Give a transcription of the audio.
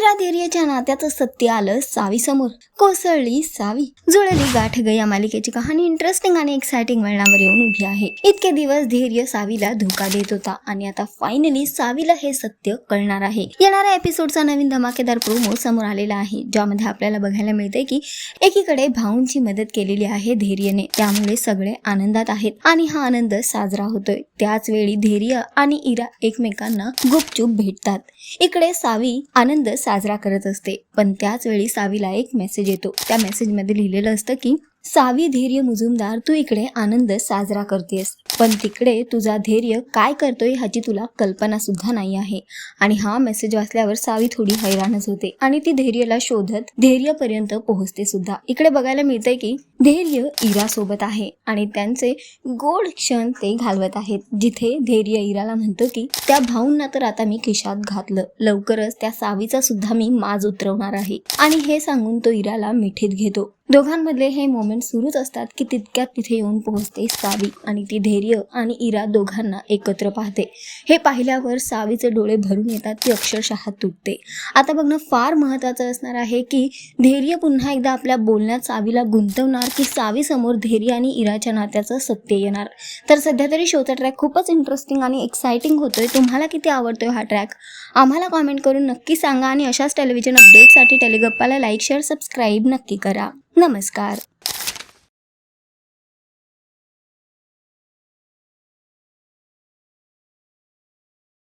इरा नात्याचं सत्य आलं सावी समोर कोसळली सावी. जुळली गाठ ग या मालिकेची कहाणी इंटरेस्टिंग आणि एक्साइटिंग वळणावर येऊन उभी आहे. इतके दिवस धैर्य सावीला धोका देत होता आणि आता फायनली सावीला हे सत्य कळणार आहे. येणाऱ्या एपिसोडचा नवीन धमाकेदार प्रोमो समोर आलेला आहे ज्यामध्ये आपल्याला बघायला मिळते की एकीकडे भाऊंची मदत केलेली आहे धैर्यने. त्यामुळे सगळे आनंदात आहेत आणि हा आनंद साजरा होतोय. त्याच वेळी धैर्य आणि इरा एकमेकांना गुपचूप भेटतात. इकडे सावी आनंद साजरा करत असते. पण त्याच वेळी सावीला एक मेसेज येतो. त्या मेसेजमध्ये लिहिलेलं असतं की सावी धैर्य मुजुमदार तू इकडे आनंद साजरा करतेस. पण तिकडे तुझा धैर्य काय करतोय ह्याची तुला कल्पना सुद्धा नाही आहे. आणि हा मेसेज वाचल्यावर सावी थोडी हैराणच होते. आणि ती धैर्यला शोधत धैर्यपर्यंत पोहोचते सुद्धा. इकडे बघायला मिळतंय की धैर्य इरा सोबत आहे. आणि त्यांचे गोड क्षण ते घालवत आहेत. जिथे धैर्य इराला म्हणतो की त्या भाऊंना तर आता मी खिशात घातलं. लवकरच त्या सावीचा सुद्धा मी माज उतरवणार आहे. आणि हे सांगून तो इराला मिठीत घेतो. दोघांमधले हे मोमेंट सुरूच असतात की तितक्यात तिथे येऊन पोहोचते सावी आणि ती धैर्य आणि इरा दोघांना एकत्र पाहते. हे पाहिल्यावर सावीचे डोळे भरून येतात ती अक्षरशः तुटते. आता बघणं फार महत्त्वाचं असणार आहे की धैर्य पुन्हा एकदा आपल्या बोलण्यात सावीला गुंतवणार की सावी समोर धैर्य आणि इराच्या नात्याचं सत्य येणार. तर सध्या तरी शोचा ट्रॅक खूपच इंटरेस्टिंग आणि एक्साइटिंग होतोय. तुम्हाला किती आवडतोय हा ट्रॅक आम्हाला कॉमेंट करून नक्की सांगा आणि अशाच टेलिव्हिजन अपडेटसाठी टेलिगप्पाला लाईक शेअर सबस्क्राईब नक्की करा. नमस्कार.